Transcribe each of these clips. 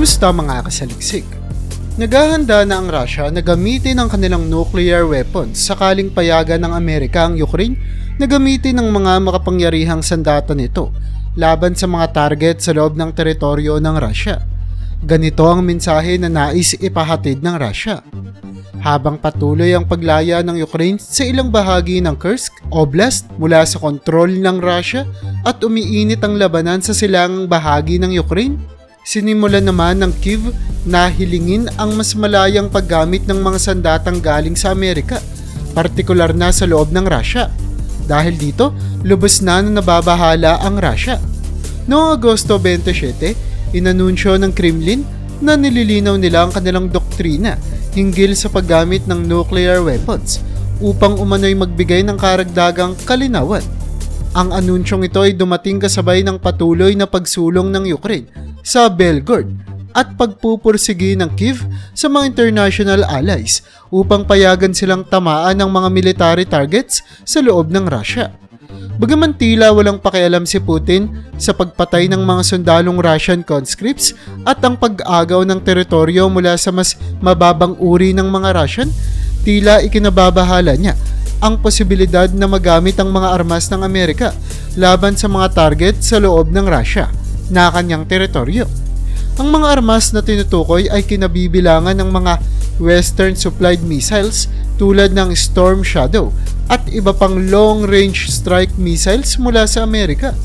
Kumusta mga kasaliksik? Naghahanda na ang Russia na gamitin ang kanilang nuclear weapons sakaling payagan ng Amerika ang Ukraine na gamitin ang mga makapangyarihang sandata nito laban sa mga target sa loob ng teritoryo ng Russia. Ganito ang mensahe na nais ipahatid ng Russia. Habang patuloy ang paglaya ng Ukraine sa ilang bahagi ng Kursk Oblast mula sa kontrol ng Russia at umiinit ang labanan sa silangang bahagi ng Ukraine, Sinimulan naman ng Kiev na hilingin ang mas malayang paggamit ng mga sandatang galing sa Amerika, partikular na sa loob ng Russia. Dahil dito, lubos na na nababahala ang Russia. Noong Agosto 27, inanunsyo ng Kremlin na nililinaw nila ang kanilang doktrina hinggil sa paggamit ng nuclear weapons upang umano'y magbigay ng karagdagang kalinawan. Ang anunsyong ito ay dumating kasabay ng patuloy na pagsulong ng Ukraine sa Belgorod at pagpupursigi ng Kiev sa mga international allies upang payagan silang tamaan ng mga military targets sa loob ng Russia. Bagaman tila walang pakialam si Putin sa pagpatay ng mga sundalong Russian conscripts at ang pag-agaw ng teritoryo mula sa mas mababang uri ng mga Russian, tila ikinababahala niya ang posibilidad na magamit ang mga armas ng Amerika laban sa mga target sa loob ng Russia na kanyang teritoryo. Ang mga armas na tinutukoy ay kinabibilangan ng mga Western supplied missiles tulad ng Storm Shadow at iba pang long-range strike missiles mula sa Amerika.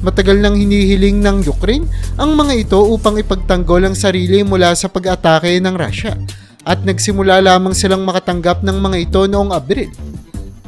Matagal nang hinihiling ng Ukraine ang mga ito upang ipagtanggol ang sarili mula sa pag-atake ng Russia at nagsimula lamang silang makatanggap ng mga ito noong Abril.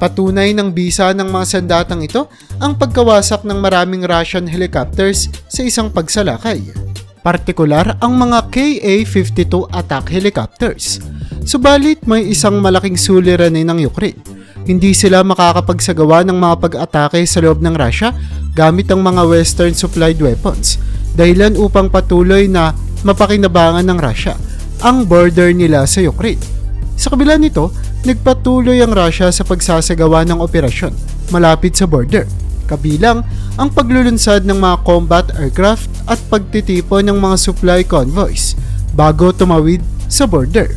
Patunay ng bisa ng mga sandatang ito ang pagkawasak ng maraming Russian helicopters sa isang pagsalakay. Partikular ang mga Ka-52 attack helicopters. Subalit may isang malaking suliranin ng Ukraine. Hindi sila makakapagsagawa ng mga pag-atake sa loob ng Russia gamit ang mga western supplied weapons dahilan upang patuloy na mapakinabangan ng Russia ang border nila sa Ukraine. Sa kabila nito, nagpatuloy ang Russia sa pagsasagawa ng operasyon malapit sa border, kabilang ang paglulunsad ng mga combat aircraft at pagtitipon ng mga supply convoys bago tumawid sa border.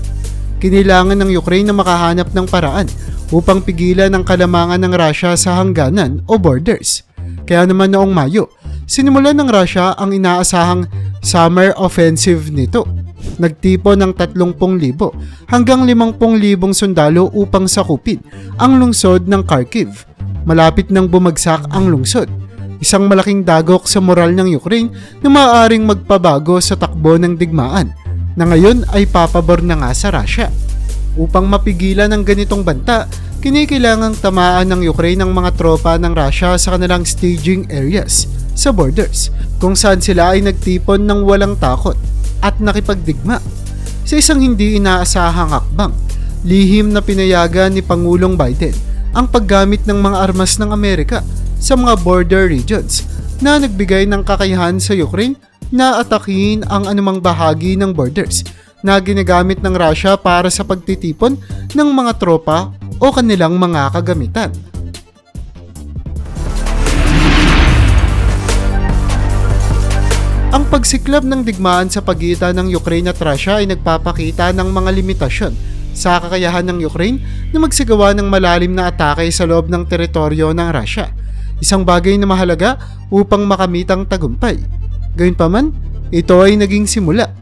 Kinilangan ng Ukraine na makahanap ng paraan upang pigilan ang kalamangan ng Russia sa hangganan o borders. Kaya naman noong Mayo, sinimulan ng Russia ang inaasahang summer offensive nito nagtipo ng 30,000 hanggang 50,000 sundalo upang sakupin ang lungsod ng Kharkiv. Malapit nang bumagsak ang lungsod. Isang malaking dagok sa moral ng Ukraine na maaaring magpabago sa takbo ng digmaan na ngayon ay papabor na nga sa Russia. Upang mapigilan ang ganitong banta, kinikilangang tamaan ng Ukraine ang mga tropa ng Russia sa kanilang staging areas sa borders kung saan sila ay nagtipon ng walang takot at nakipagdigma. Sa isang hindi inaasahang hakbang, lihim na pinayagan ni Pangulong Biden ang paggamit ng mga armas ng Amerika sa mga border regions na nagbigay ng kakayahan sa Ukraine na atakihin ang anumang bahagi ng borders na ginagamit ng Russia para sa pagtitipon ng mga tropa o kanilang mga kagamitan. Ang pagsiklab ng digmaan sa pagitan ng Ukraine at Russia ay nagpapakita ng mga limitasyon sa kakayahan ng Ukraine na magsagawa ng malalim na atake sa loob ng teritoryo ng Russia. Isang bagay na mahalaga upang makamit ang tagumpay. Gayunpaman, ito ay naging simula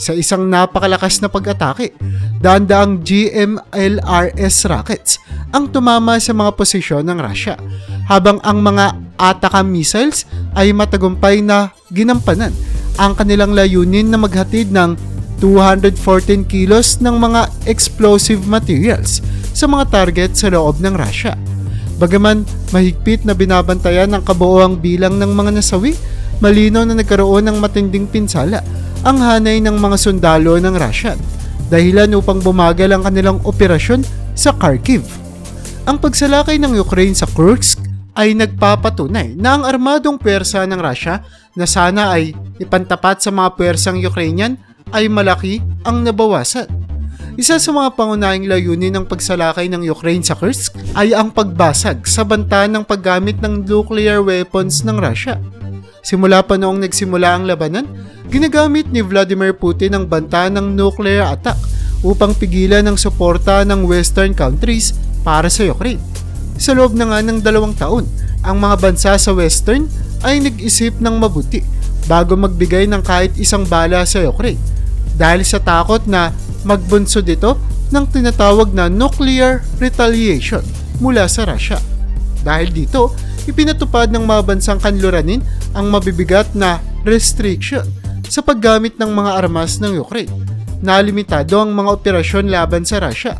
sa isang napakalakas na pag-atake. Daandaang GMLRS rockets ang tumama sa mga posisyon ng Russia habang ang mga Atacam missiles ay matagumpay na ginampanan ang kanilang layunin na maghatid ng 214 kilos ng mga explosive materials sa mga target sa loob ng Russia. Bagaman mahigpit na binabantayan ang kabuoang bilang ng mga nasawi, malinaw na nagkaroon ng matinding pinsala ang hanay ng mga sundalo ng Russian dahilan upang bumagal ang kanilang operasyon sa Kharkiv. Ang pagsalakay ng Ukraine sa Kursk ay nagpapatunay na ang armadong pwersa ng Russia na sana ay ipantapat sa mga pwersang Ukrainian ay malaki ang nabawasan. Isa sa mga pangunahing layunin ng pagsalakay ng Ukraine sa Kursk ay ang pagbasag sa banta ng paggamit ng nuclear weapons ng Russia. Simula pa noong nagsimula ang labanan, ginagamit ni Vladimir Putin ang banta ng nuclear attack upang pigilan ang suporta ng Western countries para sa Ukraine. Sa loob na nga ng dalawang taon, ang mga bansa sa Western ay nag-isip ng mabuti bago magbigay ng kahit isang bala sa Ukraine dahil sa takot na magbunsod ito ng tinatawag na nuclear retaliation mula sa Russia. Dahil dito, ipinatupad ng mga bansang kanluranin ang mabibigat na restriction sa paggamit ng mga armas ng Ukraine na limitado ang mga operasyon laban sa Russia.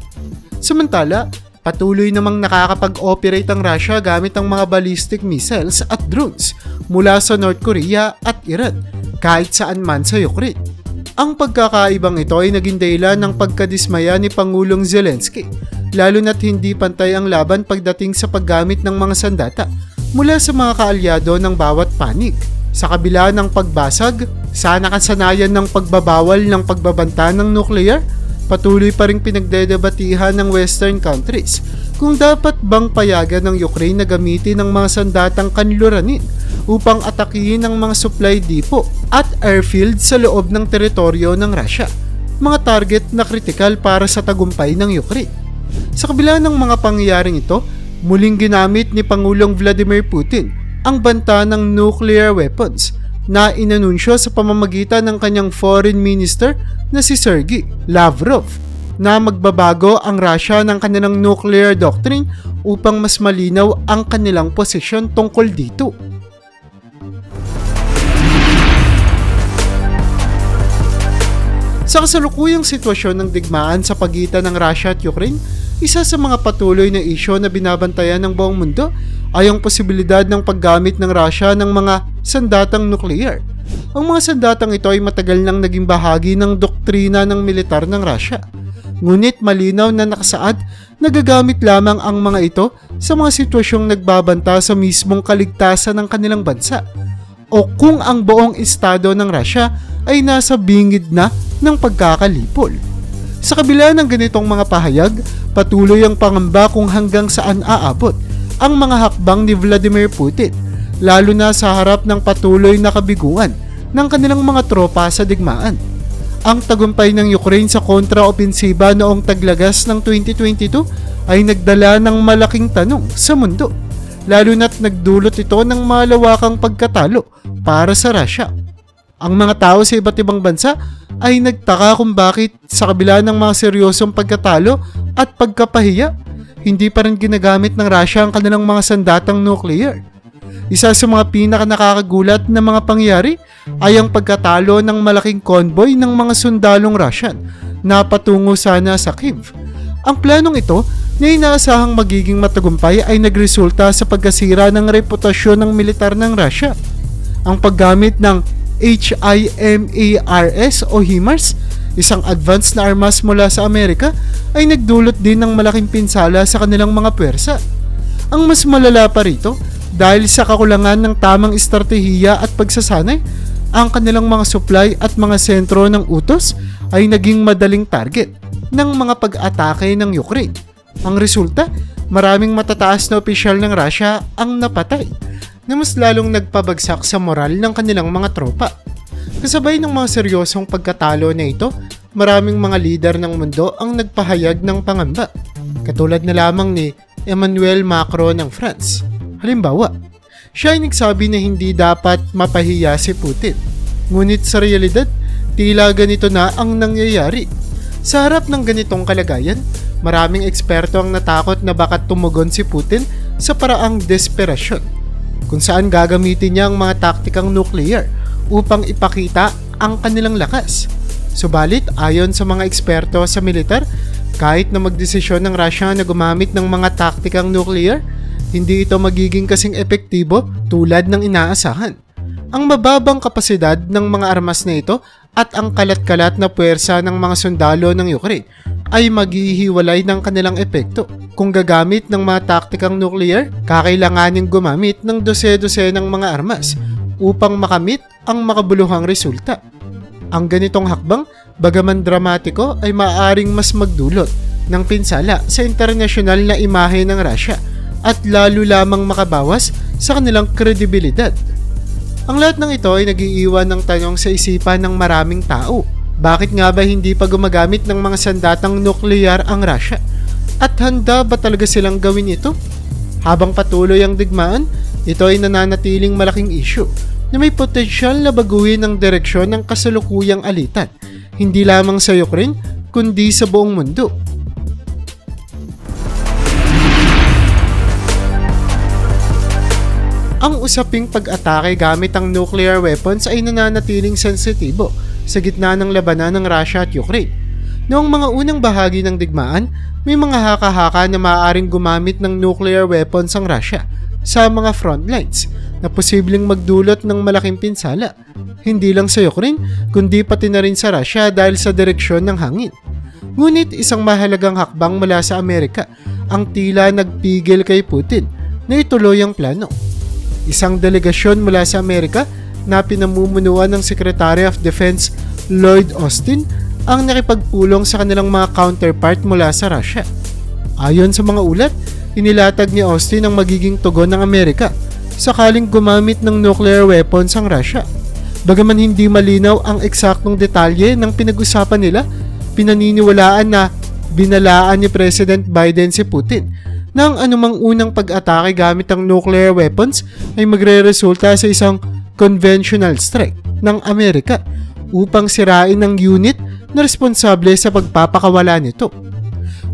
Samantala, patuloy namang nakakapag-operate ang Russia gamit ang mga ballistic missiles at drones mula sa North Korea at Iran kahit saan man sa Ukraine. Ang pagkakaibang ito ay naging dahilan ng pagkadismaya ni Pangulong Zelensky, lalo na't hindi pantay ang laban pagdating sa paggamit ng mga sandata mula sa mga kaalyado ng bawat panig. Sa kabila ng pagbasag, sa nakasanayan ng pagbabawal ng pagbabanta ng nuclear, patuloy pa rin pinagdedebatihan ng Western countries kung dapat bang payagan ng Ukraine na gamitin ng mga sandatang kanluranin upang atakihin ang mga supply depot at airfield sa loob ng teritoryo ng Russia, mga target na kritikal para sa tagumpay ng Ukraine. Sa kabila ng mga pangyayaring ito, muling ginamit ni Pangulong Vladimir Putin ang banta ng nuclear weapons na inanunsyo sa pamamagitan ng kanyang foreign minister na si Sergei Lavrov na magbabago ang Russia ng kanilang nuclear doctrine upang mas malinaw ang kanilang posisyon tungkol dito. Sa kasalukuyang sitwasyon ng digmaan sa pagitan ng Russia at Ukraine, isa sa mga patuloy na isyo na binabantayan ng buong mundo ay ang posibilidad ng paggamit ng Russia ng mga sandatang nuklear. Ang mga sandatang ito ay matagal nang naging bahagi ng doktrina ng militar ng Russia. Ngunit malinaw na nakasaad, nagagamit lamang ang mga ito sa mga sitwasyong nagbabanta sa mismong kaligtasan ng kanilang bansa o kung ang buong estado ng Russia ay nasa bingid na ng pagkakalipol. Sa kabila ng ganitong mga pahayag, patuloy ang pangamba kung hanggang saan aabot ang mga hakbang ni Vladimir Putin, lalo na sa harap ng patuloy na kabiguan ng kanilang mga tropa sa digmaan. Ang tagumpay ng Ukraine sa kontra-opensiba noong taglagas ng 2022 ay nagdala ng malaking tanong sa mundo, lalo na't nagdulot ito ng malawakang pagkatalo para sa Russia. Ang mga tao sa iba't ibang bansa ay nagtaka kung bakit sa kabila ng mga seryosong pagkatalo at pagkapahiya, hindi pa rin ginagamit ng Russia ang kanilang mga sandatang nuclear. Isa sa mga pinaka nakakagulat na mga pangyari ay ang pagkatalo ng malaking convoy ng mga sundalong Russian na patungo sana sa Kiev. Ang planong ito na inaasahang magiging matagumpay ay nagresulta sa pagkasira ng reputasyon ng militar ng Russia. Ang paggamit ng HIMARS o HIMARS, isang advanced na armas mula sa Amerika, ay nagdulot din ng malaking pinsala sa kanilang mga pwersa. Ang mas malala pa rito, dahil sa kakulangan ng tamang estratehiya at pagsasanay, ang kanilang mga supply at mga sentro ng utos ay naging madaling target ng mga pag-atake ng Ukraine. Ang resulta, maraming matataas na opisyal ng Russia ang napatay na mas lalong nagpabagsak sa moral ng kanilang mga tropa. Kasabay ng mga seryosong pagkatalo na ito, maraming mga lider ng mundo ang nagpahayag ng pangamba, katulad na lamang ni Emmanuel Macron ng France. Halimbawa, siya ay nagsabi na hindi dapat mapahiya si Putin. Ngunit sa realidad, tila ganito na ang nangyayari. Sa harap ng ganitong kalagayan, maraming eksperto ang natakot na baka tumugon si Putin sa paraang desperasyon kung saan gagamitin niya ang mga taktikang nuclear upang ipakita ang kanilang lakas. Subalit, ayon sa mga eksperto sa militar, kahit na magdesisyon ng Russia na gumamit ng mga taktikang nuclear, hindi ito magiging kasing epektibo tulad ng inaasahan. Ang mababang kapasidad ng mga armas na ito at ang kalat-kalat na puwersa ng mga sundalo ng Ukraine ay maghihiwalay ng kanilang epekto. Kung gagamit ng mga taktikang nuclear, kakailanganin gumamit ng dose-dose ng mga armas upang makamit ang makabuluhang resulta. Ang ganitong hakbang, bagaman dramatiko, ay maaaring mas magdulot ng pinsala sa internasyonal na imahe ng Russia at lalo lamang makabawas sa kanilang kredibilidad. Ang lahat ng ito ay nagiiwan ng tanong sa isipan ng maraming tao. Bakit nga ba hindi pa gumagamit ng mga sandatang nuklear ang Russia? At handa ba talaga silang gawin ito? Habang patuloy ang digmaan, ito ay nananatiling malaking issue na may potensyal na baguhin ang direksyon ng kasalukuyang alitan, hindi lamang sa Ukraine, kundi sa buong mundo. Ang usaping pag-atake gamit ang nuclear weapons ay nananatiling sensitibo sa gitna ng labanan ng Russia at Ukraine. Noong mga unang bahagi ng digmaan, may mga haka-haka na maaaring gumamit ng nuclear weapons ang Russia sa mga front lines na posibleng magdulot ng malaking pinsala. Hindi lang sa Ukraine, kundi pati na rin sa Russia dahil sa direksyon ng hangin. Ngunit isang mahalagang hakbang mula sa Amerika ang tila nagpigil kay Putin na ituloy ang plano. Isang delegasyon mula sa Amerika na pinamumunuan ng Secretary of Defense Lloyd Austin ang nakipagpulong sa kanilang mga counterpart mula sa Russia. Ayon sa mga ulat, inilatag ni Austin ang magiging tugon ng Amerika sakaling gumamit ng nuclear weapons ang Russia. Bagaman hindi malinaw ang eksaktong detalye ng pinag-usapan nila, pinaniniwalaan na binalaan ni President Biden si Putin na ang anumang unang pag-atake gamit ang nuclear weapons ay magre-resulta sa isang conventional strike ng Amerika upang sirain ang unit na responsable sa pagpapakawala nito.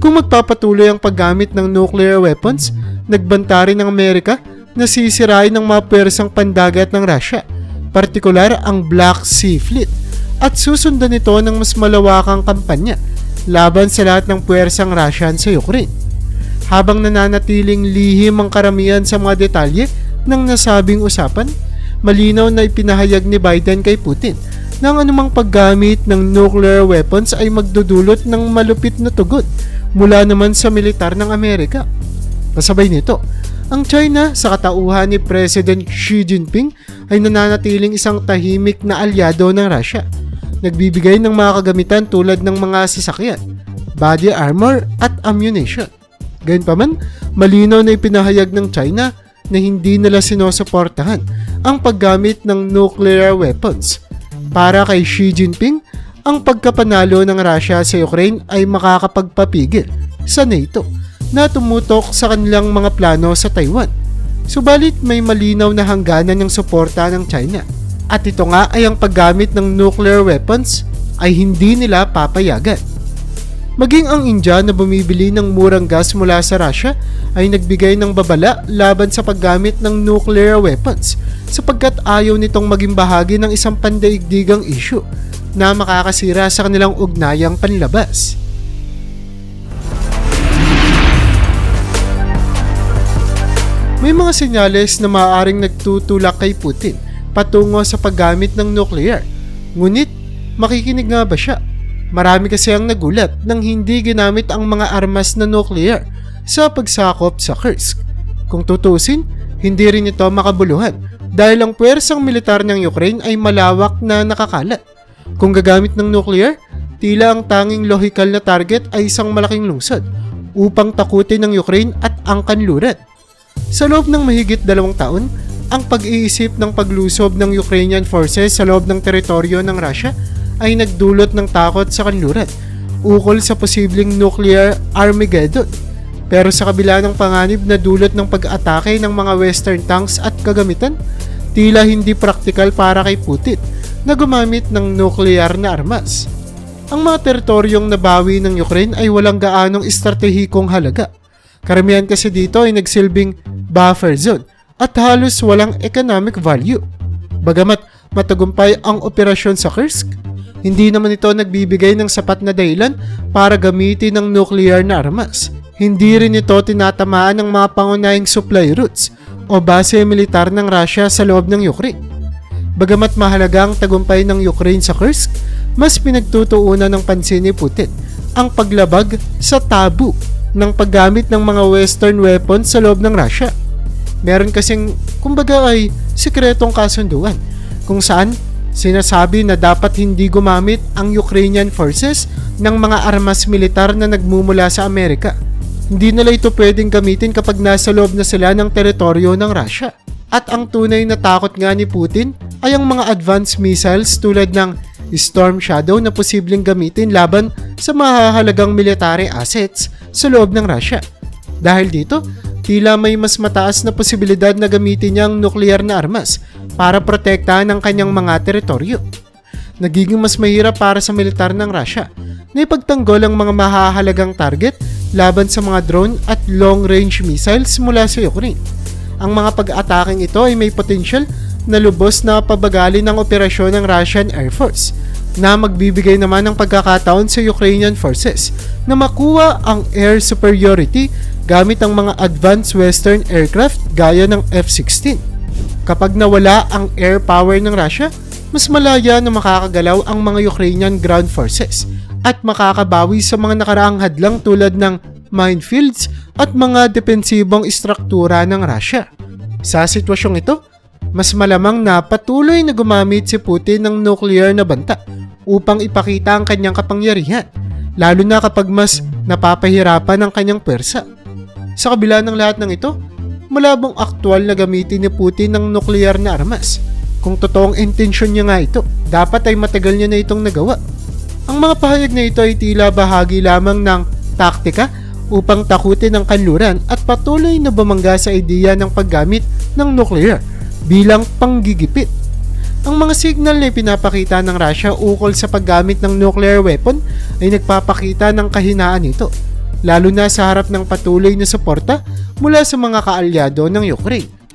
Kung magpapatuloy ang paggamit ng nuclear weapons, nagbanta rin ng Amerika na sisirain ng mga pwersang pandagat ng Russia, partikular ang Black Sea Fleet, at susundan nito ng mas malawakang kampanya laban sa lahat ng pwersang Russian sa Ukraine habang nananatiling lihim ang karamihan sa mga detalye ng nasabing usapan, malinaw na ipinahayag ni Biden kay Putin na ang anumang paggamit ng nuclear weapons ay magdudulot ng malupit na tugon mula naman sa militar ng Amerika. Kasabay nito, ang China sa katauhan ni President Xi Jinping ay nananatiling isang tahimik na alyado ng Russia. Nagbibigay ng mga kagamitan tulad ng mga sasakyan, body armor at ammunition. Gayunpaman, malinaw na ipinahayag ng China na hindi nila sinusuportahan ang paggamit ng nuclear weapons. Para kay Xi Jinping, ang pagkapanalo ng Russia sa Ukraine ay makakapagpapigil sa NATO na tumutok sa kanilang mga plano sa Taiwan. Subalit may malinaw na hangganan ng suporta ng China. At ito nga ay ang paggamit ng nuclear weapons ay hindi nila papayagan. Maging ang India na bumibili ng murang gas mula sa Russia ay nagbigay ng babala laban sa paggamit ng nuclear weapons sapagkat ayaw nitong maging bahagi ng isang pandaigdigang issue na makakasira sa kanilang ugnayang panlabas. May mga senyales na maaaring nagtutulak kay Putin patungo sa paggamit ng nuclear. Ngunit, makikinig nga ba siya? Marami kasi ang nagulat nang hindi ginamit ang mga armas na nuclear sa pagsakop sa Kursk. Kung tutusin, hindi rin ito makabuluhan dahil ang puwersang militar ng Ukraine ay malawak na nakakalat. Kung gagamit ng nuclear, tila ang tanging lohikal na target ay isang malaking lungsod upang takutin ng Ukraine at ang kanluran. Sa loob ng mahigit dalawang taon, ang pag-iisip ng paglusob ng Ukrainian forces sa loob ng teritoryo ng Russia ay nagdulot ng takot sa kanluran ukol sa posibleng nuclear Armageddon. Pero sa kabila ng panganib na dulot ng pag-atake ng mga western tanks at kagamitan, tila hindi praktikal para kay Putin na gumamit ng nuclear na armas. Ang mga teritoryong nabawi ng Ukraine ay walang gaanong estratehikong halaga. Karamihan kasi dito ay nagsilbing buffer zone at halos walang economic value. Bagamat matagumpay ang operasyon sa Kursk, hindi naman ito nagbibigay ng sapat na dahilan para gamitin ng nuclear na armas. Hindi rin ito tinatamaan ng mga pangunahing supply routes o base militar ng Russia sa loob ng Ukraine. Bagamat mahalaga ang tagumpay ng Ukraine sa Kursk, mas pinagtutuunan ng pansin ni Putin ang paglabag sa tabu ng paggamit ng mga western weapons sa loob ng Russia. Meron kasing, kumbaga ay, sikretong kasunduan kung saan Sinasabi na dapat hindi gumamit ang Ukrainian forces ng mga armas militar na nagmumula sa Amerika. Hindi nila ito pwedeng gamitin kapag nasa loob na sila ng teritoryo ng Russia. At ang tunay na takot nga ni Putin ay ang mga advanced missiles tulad ng Storm Shadow na posibleng gamitin laban sa mahahalagang military assets sa loob ng Russia. Dahil dito, tila may mas mataas na posibilidad na gamitin niya ang nuklear na armas para protektahan ang kanyang mga teritoryo. Nagiging mas mahirap para sa militar ng Russia na ipagtanggol ang mga mahahalagang target laban sa mga drone at long-range missiles mula sa Ukraine. Ang mga pag-ataking ito ay may potential na lubos na pabagali ng operasyon ng Russian Air Force na magbibigay naman ng pagkakataon sa Ukrainian forces na makuha ang air superiority gamit ang mga advanced western aircraft gaya ng F-16. Kapag nawala ang air power ng Russia, mas malaya na makakagalaw ang mga Ukrainian ground forces at makakabawi sa mga nakaraang hadlang tulad ng minefields at mga depensibong istruktura ng Russia. Sa sitwasyong ito, mas malamang na patuloy na gumamit si Putin ng nuclear na banta upang ipakita ang kanyang kapangyarihan, lalo na kapag mas napapahirapan ang kanyang pwersa. Sa kabila ng lahat ng ito, malabong aktwal na gamitin ni Putin ng nuclear na armas. Kung totoong intensyon niya nga ito, dapat ay matagal niya na itong nagawa. Ang mga pahayag na ito ay tila bahagi lamang ng taktika upang takutin ang kanluran at patuloy na bumangga sa ideya ng paggamit ng nuclear bilang panggigipit. Ang mga signal na ipinapakita ng Russia ukol sa paggamit ng nuclear weapon ay nagpapakita ng kahinaan nito, lalo na sa harap ng patuloy na suporta mula sa mga kaalyado ng Ukraine.